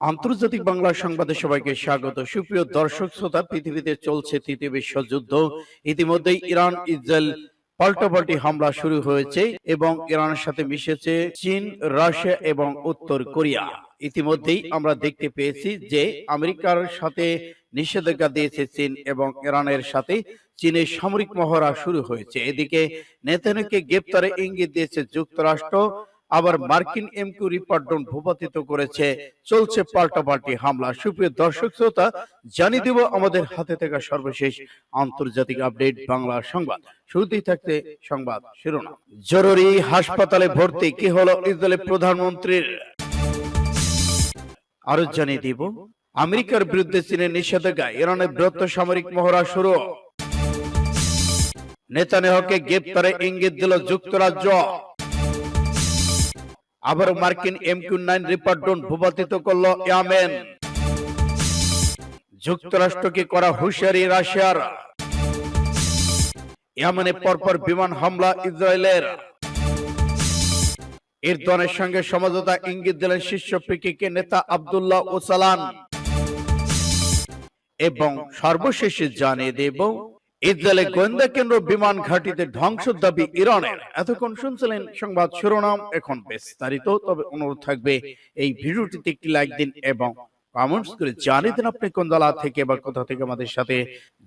আন্তর্জাতিক বাংলা সংবাদে সবাইকে স্বাগত। সুপ্রিয় দর্শক শ্রোতা, পৃথিবীতে চলছে তৃতীয় বিশ্বযুদ্ধ। ইতিমধ্যেই ইরান, ইসরায়েল পাল্টাপাল্টি হামলা শুরু হয়েছে এবং ইরানের সাথে মিশেছে চীন, রাশিয়া এবং উত্তর কোরিয়া। ইতিমধ্যেই আমরা দেখতে পেয়েছি যে আমেরিকার সাথে নিষেধাজ্ঞা দিয়েছে চীন এবং ইরানের সাথে চীনের সামরিক মহড়া শুরু হয়েছে। এদিকে নেতানুকে গ্রেপ্তারে ইঙ্গিত দিয়েছে যুক্তরাষ্ট্র আবার মার্কিন এমকিউ রিপার্ডন ভূপাতিত করেছে। চলছে পাল্টাপাল্টি হামলা। সুপ্রিয় দর্শক শ্রোতা, জানিয়ে দেব আমাদের হাতে থাকা সর্বশেষ আন্তর্জাতিক আপডেট বাংলা সংবাদ। শুরুতেই থাকতে সংবাদ শিরোনাম। জরুরি হাসপাতালে ভর্তি, কি হলো ইসরায়েলের প্রধানমন্ত্রীর? আরও জানিয়ে দিব, আমেরিকার বিরুদ্ধে চীনের নিষেধাজ্ঞা ইরানের সামরিক মহড়া শুরু। নেতানিয়াহুকে গ্রেপ্তারে ইঙ্গিত দিল যুক্তরাজ্য। আবার মার্কিন এমকিউ নাইন রিপার্ডন ভূপাতিত করল ইয়ামেন। যুক্তরাষ্ট্রকে করা হুঁশিয়ারি রাশিয়ার। ইয়ামেনে পরপর বিমান হামলা ইসরায়েলের। এরদনের সঙ্গে সমঝোতা ইঙ্গিত দিলেন শীর্ষ পিকেকে নেতা আব্দুল্লাহ ওসালান। এবং সর্বশেষে জানিয়ে দেব ইসরায়েলের গোয়েন্দা কেন্দ্র বিমান ঘাঁটিতে ধ্বংস দাবি ইরানের। এতক্ষণ শুনছিলেন সংবাদ শিরোনাম এখন বিস্তারিত। তবে অনুরোধ থাকবে এই ভিডিওটিতে একটি লাইক দিন এবং কমেন্টস করে জানিয়ে দিন আপনি কোন দলা থেকে বা কোথা থেকে আমাদের সাথে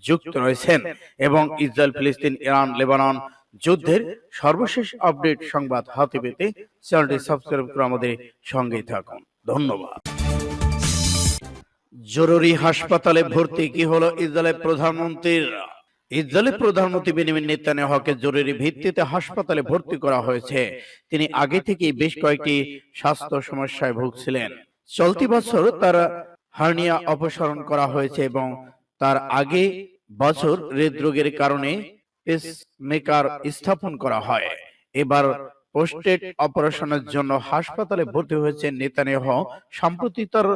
যুক্ত রয়েছেন এবং ইসরায়েল ফিলিস্তিন ইরান লেবানন যুদ্ধের সর্বশেষ আপডেট সংবাদ হাতে পেতে চ্যানেলটি সাবস্ক্রাইব করে আমাদের সঙ্গেই থাকুন। ধন্যবাদ। জরুরি হাসপাতালে ভর্তি কি হলো ইসরায়েলের প্রধানমন্ত্রীর ইসরায়েলের প্রধানমন্ত্রী বেনিমিন নেতানিয়াহুকে জরুরি ভিত্তিতে হাসপাতালে ভর্তি করা হয়েছে। তিনি আগে থেকেই বেশ কয়েকটি স্বাস্থ্য সমস্যায় ভুগছিলেন। চলতি বছর তার হার্নিয়া অপসারণ করা হয়েছে এবং তার আগে বছর হৃদরোগের কারণে পেসমেকার স্থাপন করা হয়। এবার পোস্টেড অপারেশনের জন্য হাসপাতালে ভর্তি হয়েছে নেতানিয়াহু, সম্প্রতি তার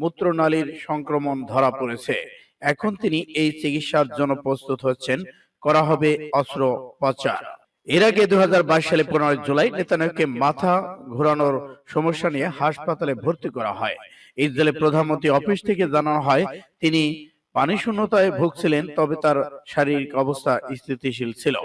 মূত্রনালীর সংক্রমণ ধরা পড়েছে। এখন তিনি এই চিকিৎসার জন্য প্রস্তুত হচ্ছেন। করা হবে অস্ত্রোপচার। এর আগে দু সালে পনেরোই জুলাই নেতানিয়াহুকে মাথা ঘোরানোর সমস্যা নিয়ে হাসপাতালে ভর্তি করা হয়। ইসরায়েলের প্রধানমন্ত্রী অফিস থেকে জানানো হয় তিনি পানি শূন্যতায় ভুগছিলেন তবে তার শারীরিক অবস্থা স্থিতিশীল ছিল।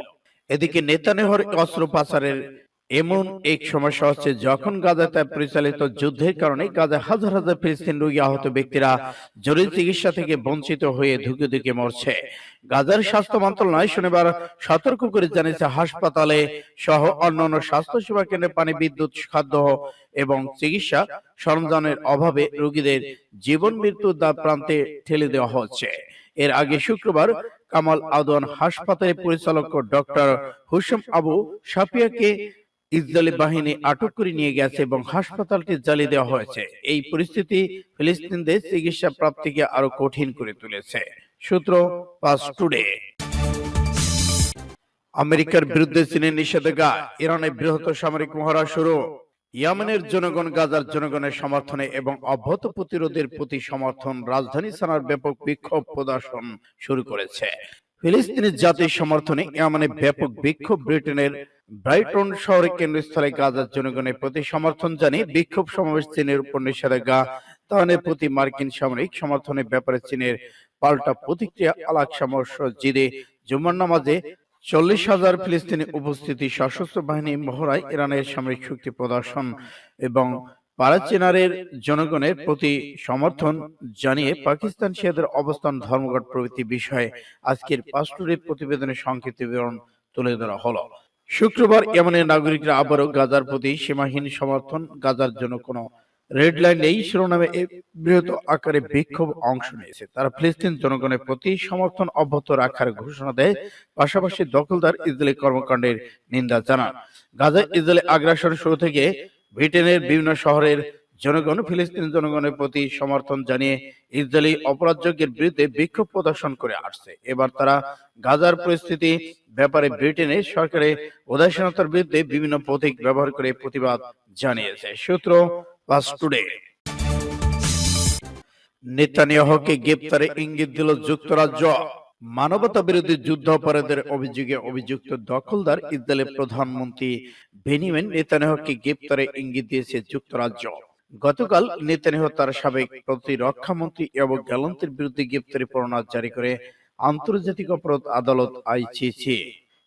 এদিকে নেতানিয়াহুর অস্ত্রোপচারের এমন এক সমস্যা হচ্ছে যখন গাজাতে পরিচালিত যুদ্ধের কারণে গাজা হাজার হাজার ফিলিস্তিন রোগী আহত ব্যক্তিরা জরুরি চিকিৎসা থেকে বঞ্চিত হয়ে ধুকে ধুকে মরছে। গাজার স্বাস্থ্য মন্ত্রণালয় শনিবার সতর্ক করে জানিয়েছে হাসপাতালে সহ অন্যান্য স্বাস্থ্য সেবা কেন্দ্রে পানি বিদ্যুৎ খাদ্য এবং চিকিৎসা সরঞ্জামের অভাবে রোগীদের জীবন মৃত্যুর দ্বার প্রান্তে ঠেলে দেওয়া হচ্ছে। এর আগে শুক্রবার কামাল আদওয়ান হাসপাতালের পরিচালক ডক্টর হুসেম আবু সাফিয়াকে ইসরায়েলি বাহিনী আটক করে নিয়ে গেছে এবং হাসপাতালটি জ্বালিয়ে দেওয়া হয়েছে। এই পরিস্থিতি ফিলিস্তিনদের চিকিৎসা প্রাপ্তিকে আরও কঠিন করে তুলেছে। সূত্র পাস টুডে। আমেরিকার বিরুদ্ধে চীনের নিষেধাজ্ঞা, ইরানের বৃহত্তর সামরিক মহড়া শুরু। ইয়ামেনের জনগণ, গাজার জনগণের সমর্থনে এবং অব্যাহত প্রতিরোধের প্রতি সমর্থন রাজধানী সানার ব্যাপক বিক্ষোভ প্রদর্শন শুরু করেছে। ফিলিস্তিনের জাতির সমর্থনে ইয়ামানে ব্যাপক বিক্ষোভ ব্রিটেনের ব্রাইটন শহরের কেন্দ্রস্থলে গাজার জনগণের প্রতি সমর্থন জানিয়ে বিক্ষোভ সমাবেশ চীনের উপর নিষেধাজ্ঞা তাহনের প্রতি মার্কিন সামরিক সমর্থনের ব্যাপারে চীনের পাল্টা প্রতিক্রিয়া আলাকসা মসজিদে জুমার নামাজে চল্লিশ হাজার ফিলিস্তিনি উপস্থিতি সশস্ত্র বাহিনী মহড়ায় ইরানের সামরিক শক্তি প্রদর্শন এবং পারাচিনারের জনগণের প্রতি সমর্থন জানিয়ে পাকিস্তান শিয়াদের অবস্থান ধর্মঘট প্রভৃতি বিষয়ে আজকের পাস্টুরের প্রতিবেদনে সংক্ষিপ্ত বিবরণ তুলে ধরা হলো। শুক্রবার ইয়েমেনের নাগরিকরা আবারও গাজার প্রতি সীমাহীন সমর্থন, গাজার জন্য কোন রেড লাইন এই শিরোনামে বৃহৎ আকারে বিক্ষোভ অংশ নিয়েছে। তারা ফিলিস্তিন জনগণের প্রতি সমর্থন অব্যাহত রাখার ঘোষণা দেয়, পাশাপাশি দখলদার ইসরায়েলি কর্মকাণ্ডের নিন্দা জানান। গাজা ইসরায়েলি আগ্রাসন শুরু থেকে ব্রিটেনের বিভিন্ন শহরের জনগণ ফিলিস্তিন জনগণের প্রতি সমর্থন জানিয়ে ইসরায়েলি অপরাধযজ্ঞের বিরুদ্ধে বিক্ষোভ প্রদর্শন করে আসছে। এবার তারা গাজার পরিস্থিতি, ব্যাপারে ব্রিটেনের সরকারের উদাসীনতার বিরুদ্ধে বিভিন্ন প্রতীক ব্যবহার করে প্রতিবাদ জানিয়েছে। সূত্র পাস টুডে। নেতানিয়াহুকে গ্রেপ্তারে ইঙ্গিত দিল যুক্তরাজ্য। মানবতা বিরোধী যুদ্ধ অপরাধের অভিযোগে অভিযুক্ত দখলদার ইসরায়েলের প্রধানমন্ত্রী বেনিমিন নেতানিয়াহুকে গ্রেপ্তারে ইঙ্গিত দিয়েছে যুক্তরাজ্য। গতকাল নেতানিয়াহু তার সাবেক প্রতিরক্ষা মন্ত্রী এবং গ্যালন্তের বিরুদ্ধে গ্রেপ্তারি পরোয়ানা জারি করে আন্তর্জাতিক অপরাধ আদালত আইসিসি।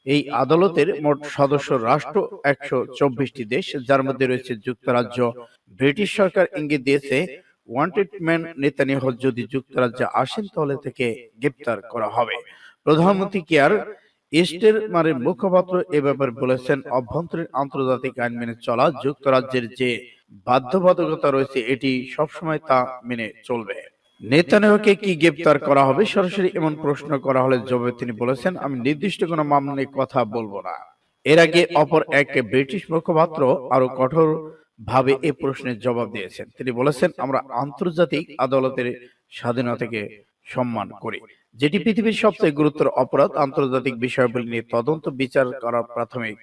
এই আদালতের মোট সদস্য রাষ্ট্র একশো চব্বিশটি দেশ যার মধ্যে রয়েছে যুক্তরাজ্য। ব্রিটিশ সরকার ইঙ্গিত দিয়েছে ওয়ান্টেড ম্যান নেতানিয়াহু যদি যুক্তরাজ্যে আসেন তাহলে থেকে গ্রেপ্তার করা হবে। প্রধানমন্ত্রী কেয়ার ইস্টের মারের মুখপাত্র এ ব্যাপারে বলেছেন অভ্যন্তরীণ আন্তর্জাতিক আইন মেনে চলা যুক্তরাজ্যের যে বাধ্যবাধকতা রয়েছে, এটি সবসময় তা মেনে চলবে। নেতানিয়াহুকে কি গ্রেপ্তার করা হবে? সরাসরি এমন প্রশ্ন করা হলে জবাবে তিনি বলেছেন, আমি নির্দিষ্ট কোনো মামলা নিয়ে কথা বলব না। এর আগে অপর এক ব্রিটিশ মুখপাত্র আরও কঠোর ভাবে এই প্রশ্নের জবাব দিয়েছেন। তিনি বলেছেন, আমরা আন্তর্জাতিক আদালতের স্বাধীনতাকে সম্মান করি। যেটি পৃথিবীর সবচেয়ে গুরুতর অপরাধ, আন্তর্জাতিক বিষয়গুলি নিয়ে তদন্ত, বিচার করার প্রাথমিক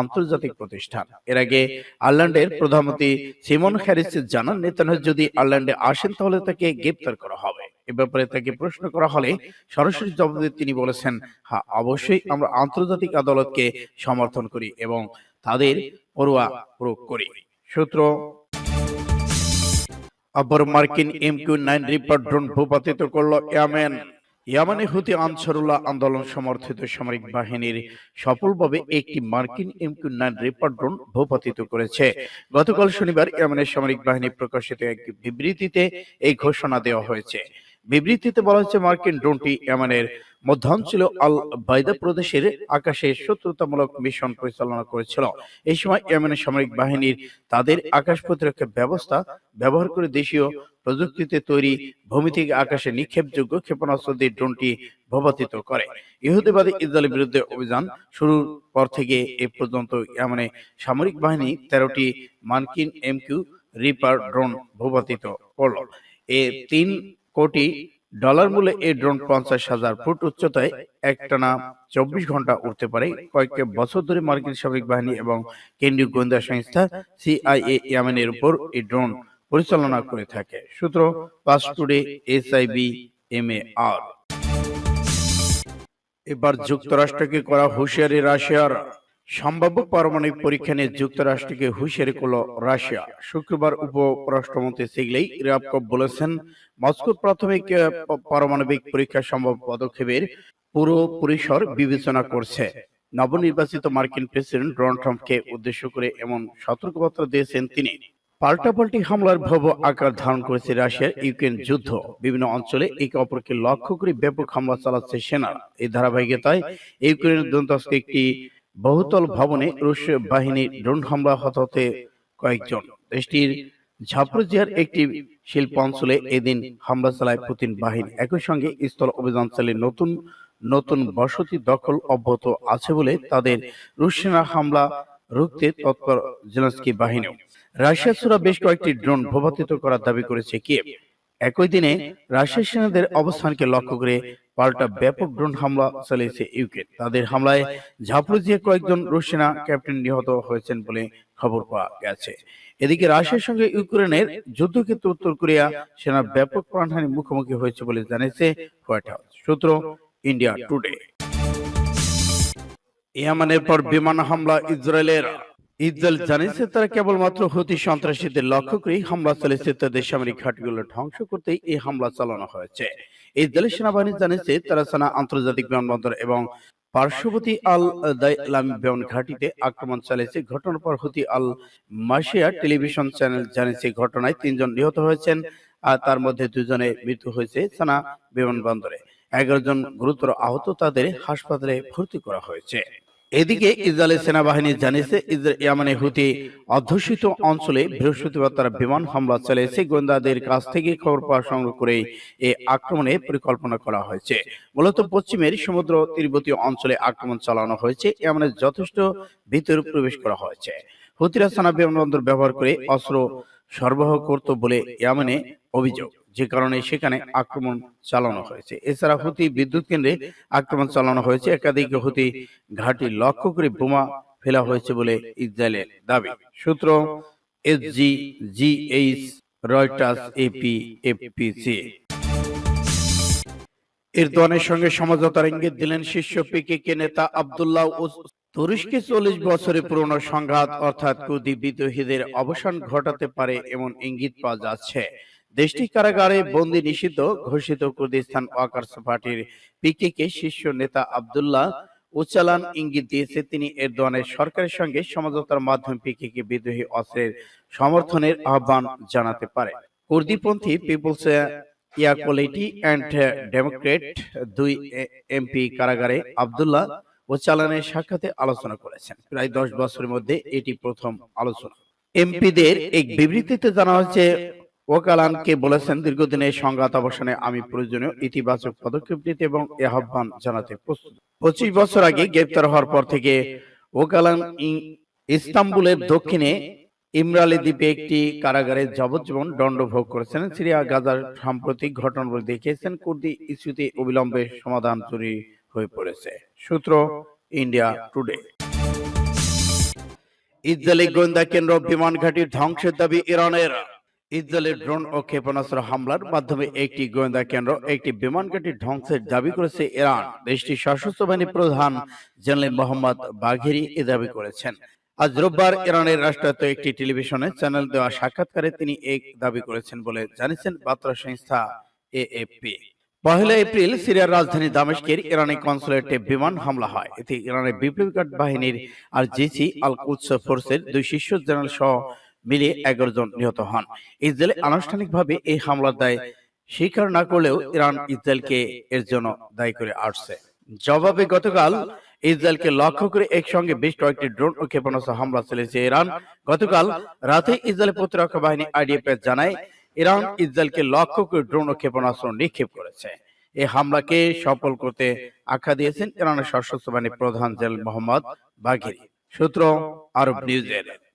আন্তর্জাতিক প্রতিষ্ঠান। এর আগে আয়ারল্যান্ডের প্রধানমন্ত্রী সিমন হ্যারিস জানান, নেতানিয়াহু যদি আয়ারল্যান্ডে আসেন, তাহলে তাকে গ্রেপ্তার করা হবে। এ ব্যাপারে তাকে প্রশ্ন করা হলে সরাসরি জবাবে তিনি বলেছেন হ্যাঁ অবশ্যই আমরা আন্তর্জাতিক আদালতকে সমর্থন করি এবং তাদের পড়ুয়া প্রয়োগ করি। সূত্র। অপর মার্কিন এমকিউ নাইন রিপার ড্রোন ভূপাতিত করল ইয়ামেন। ইয়ামানে হুতি আনসারুল্লাহ আন্দোলন সমর্থিত সামরিক বাহিনীর সফলভাবে একটি মার্কিন এমকিউ নাইন রেপার ড্রোন ভূপাতিত করেছে। গতকাল শনিবার ইয়ামানের সামরিক বাহিনী প্রকাশিত এক বিবৃতিতে এই ঘোষণা দেওয়া হয়েছে। বিবৃতিতে বলা হয়েছে, মার্কিন ড্রোনটি ইয়ামানের মধ্যাঞ্চল আল বাইদা প্রদেশের আকাশে শত্রুতামূলক মিশন পরিচালনা করেছিল। এই সময় ইয়েমেনের সামরিক বাহিনীর তাদের আকাশ প্রতিরক্ষা ব্যবস্থা ব্যবহার করে দেশীয় প্রযুক্তিতে তৈরি ভূমি থেকে আকাশে নিক্ষেপযোগ্য ক্ষেপণাস্ত্র দিয়ে ড্রোনটি ভূপাতিত করে। ইহুদিবাদী ইসরায়েলের বিরুদ্ধে অভিযান শুরুর পর থেকে এ পর্যন্ত ইয়েমেনে সামরিক বাহিনী তেরোটি মার্কিন এমকিউ রিপার ড্রোন ভূপাতিত করল। এ তিন কোটি ডলার মূল্যে এই ড্রোন পঞ্চাশ হাজার ফুট উচ্চতায় একটানা চব্বিশ ঘণ্টা উঠতে পারে কয়েক বছর ধরে মার্কিন সামরিক বাহিনী এবং কেন্দ্রীয় গোয়েন্দা সংস্থা সিআইএ ইয়ামেনের উপর এই ড্রোন পরিচালনা করে থাকে। সূত্র Pars today SIB M A R এবার যুক্তরাষ্ট্রকে করা হুঁশিয়ারি রাশিয়ার। সম্ভাব্য পারমাণবিক পরীক্ষা নিয়ে যুক্তরাষ্ট্রকে হুঁশিয়ারি করল রাশিয়া। শুক্রবার উপরাষ্ট্রমন্ত্রী সিগলেই রিয়াবকভ বলেছেন, মস্কো প্রাথমিক পারমাণবিক পরীক্ষা সম্ভব পদক্ষেপের পুরো পরিসর বিবেচনা করছে। নবনির্বাচিত মার্কিন প্রেসিডেন্ট ডোনাল্ড ট্রাম্পকে উদ্দেশ্য করে এমন সতর্কবার্তা দিয়েছেন তিনি। পাল্টাপাল্টি হামলার ভব আকার ধারণ করেছে রাশিয়ার ইউক্রেন যুদ্ধ। বিভিন্ন অঞ্চলে একে অপরকে লক্ষ্য করে ব্যাপক হামলা চালাচ্ছে সেনা। এই ধারাবাহিকতায় ইউক্রেনের দন্তস্ক একটি বহুতল ভবনে রুশ বাহিনী ড্রোন হামলা হতাহতে কয়েকজন। দেশটির ঝাপরোজিয়ার একটি শিল্প অঞ্চলে এদিন হামলা চালায় পুতিন বাহিনী। একই সঙ্গে স্থল অভিযান চালিয়ে নতুন নতুন বসতি দখল অব্যাহত আছে বলে তাদের রুশ সেনা হামলা রুখতে তৎপর জেলেন্সকি বাহিনী রাশিয়া ছাড়া বেশ কয়েকটি ড্রোন ভূপাতিত করার দাবি করেছে কিয়েভ। একই দিনে রাশিয়ার সেনাদের অবস্থানকে লক্ষ্য করে পাল্টা ব্যাপক ড্রোন হামলা চালিয়েছে ইউক্রেন তাদের হামলায় ঝাপরুজিয়ে কয়েকজন রুশ সেনা ক্যাপ্টেন নিহত হয়েছেন বলে খবর পাওয়া গেছে। এদিকে রাশিয়ার সঙ্গে ইউক্রেনের যুদ্ধক্ষেত্রে উত্তর কোরিয়া সেনা ব্যাপক প্রাণহানি মুখোমুখি হয়েছে বলে জানিয়েছে হোয়াইট হাউস। সূত্র ইন্ডিয়া টুডে। ইয়ামানের পর বিমান হামলা ইসরায়েলের। ইসরায়েল জানিয়েছে তারা কেবলমাত্র হুতি সন্ত্রাসীদের লক্ষ্য করেই হামলা চালিয়েছে। তাদের সামরিক ঘাটগুলো ধ্বংস করতেই এই হামলা চালানো হয়েছে। ইসরায়েলের সেনাবাহিনী জানিয়েছে, তারা সানা আন্তর্জাতিক বিমানবন্দর এবং পার্শ্ববর্তী আল দাইলাম বিমান ঘাটিতে আক্রমণ চালিয়েছে। ঘটনার পর হুতি আল মাসিয়া টেলিভিশন চ্যানেল জানিয়েছে, ঘটনায় তিনজন নিহত হয়েছেন আর তার মধ্যে দুজনে মৃত্যু হয়েছে সানা বিমানবন্দরে। এগারো জন গুরুতর আহত তাদের হাসপাতালে ভর্তি করা হয়েছে। এদিকে ইসরায়েলের সেনাবাহিনী জানিয়েছে ইয়ামানে হুতি অধ্যুষিত অঞ্চলে বৃহস্পতিবার তারা বিমান হামলা চালিয়েছে। গোয়েন্দাদের কাছ থেকে খবর পাওয়া সংগ্রহ করে এই আক্রমণের পরিকল্পনা করা হয়েছে। মূলত পশ্চিমের সমুদ্র তীরবর্তী অঞ্চলে আক্রমণ চালানো হয়েছে। ইয়ামানের যথেষ্ট ভিতরে প্রবেশ করা হয়েছে। হুতিরা সানা বিমানবন্দর ব্যবহার করে অস্ত্র সরবরাহ করত বলে ইয়ামানে অভিযোগ। যে কারণে সেখানে আক্রমণ চালানো হয়েছে। এছাড়া হুতি বিদ্যুৎ কেন্দ্রে আক্রমণ চালানো হয়েছে। একাধিক হুতি ঘাঁটি লক্ষ্য করে বোমা ফেলা হয়েছে বলে ইসরায়েলের দাবি। সূত্র SG GH Reuters, AP, FPC. এরদোয়ানের সঙ্গে সমঝোতার ইঙ্গিত দিলেন শীর্ষ পিকেকে নেতা আব্দুল্লাহ তুরস্কে চল্লিশ বছরের পুরনো সংঘাত, অর্থাৎ কুর্দি বিদ্রোহীদের অবসান ঘটাতে পারে এমন ইঙ্গিত পাওয়া যাচ্ছে। দেশটি কারাগারে বন্দি নিষিদ্ধ ঘোষিত কুর্দিস্তান ওয়াকার্স পার্টির পিকেকে শীর্ষ নেতা আব্দুল্লাহ উচালান ইঙ্গিত দিয়েছে। তিনি এরদোয়ানের সরকারের সঙ্গে সমঝোতার মাধ্যমে পিকেকে বিদ্রোহী অস্ত্রের সমর্থনের আহ্বান জানাতে পারে। কুর্দিপন্থী পিপলস ইয়াকোলিটি অ্যান্ড ডেমোক্রেট দুই এমপি কারাগারে আব্দুল্লাহ ও চালানের সাক্ষাতে আলোচনা করেছেন। প্রায় দশ বছরের মধ্যে এটি প্রথম আলোচনা। এমপিদের এক বিবৃতিতে জানা হয়েছে ওকালানকে বলেছেন দীর্ঘদিনের সংঘাত অবসানে আমি প্রয়োজনীয় ইতিবাচক পদক্ষেপ নিতে এবং এ আহ্বান জানাতে প্রস্তুত। পঁচিশ বছর আগে গ্রেপ্তার হওয়ার পর থেকে ওকালান ইস্তাম্বুলের দক্ষিণে ইমরালি দ্বীপে একটি কারাগারে যাবজ্জীবন দণ্ড ভোগ করেছেন সিরিয়া গাজার সাম্প্রতিক ঘটনাগুলো দেখিয়েছেন কুর্দি ইস্যুতে অবিলম্বে সমাধান জরুরি হয়ে পড়েছে। সূত্র ইন্ডিয়া টুডে। ইসরায়েলি গোয়েন্দা কেন্দ্র বিমান ঘাঁটির ধ্বংসের দাবি ইরানের। ইসরায়েলের ড্রোন ও ক্ষেপণাস্ত্র হামলার মাধ্যমে একটি গোয়েন্দা কেন্দ্র একটি বিমান ঘাঁটি ধ্বংসের দাবি করেছে ইরান। দেশটির সশস্ত্র বাহিনী প্রধান জেনারেল মোহাম্মদ বাঘেরি এ দাবি করেছেন। আজ রোববার ইরানের রাষ্ট্রায়ত্ত একটি টেলিভিশনে চ্যানেল দেওয়া সাক্ষাৎকারে তিনি এই দাবি করেছেন বলে জানিয়েছেন বার্তা সংস্থা এএফপি। পহেলা এপ্রিল সিরিয়ার রাজধানী দামেস্কের ইরানি কনসুলেটে বিমান হামলা হয়। এতে ইরানের বিপ্লবী গার্ড বাহিনীর আর জিসি আল কুৎস ফোর্সের দুই শীর্ষ জেনারেল সহ মিলিয়ে এগারো জন নিহত হন। ইসরায়েল আনুষ্ঠানিকভাবে এই হামলার দায় স্বীকার না করলেও ইরান ইসরায়েলকে এর জন্য দায়ী করে আসছে। জবাবে গতকাল ইসরায়েলকে লক্ষ্য করে একসঙ্গে বেশ কয়েকটি ড্রোন ও ক্ষেপণাস্ত্র হামলা চালিয়েছে ইরান। গতকাল রাতে ইসরায়েলের প্রতিরক্ষা বাহিনী আইডিএফ জানায়, ইরান ইসরায়েলকে লক্ষ্য করে ড্রোন ও ক্ষেপণাস্ত্র নিক্ষেপ করেছে। এই হামলাকে সফল করতে আখ্যা দিয়েছেন ইরানের সশস্ত্র বাহিনীর প্রধান জেনারেল মোহাম্মদ বাঘেরি সূত্র আরব নিউজের।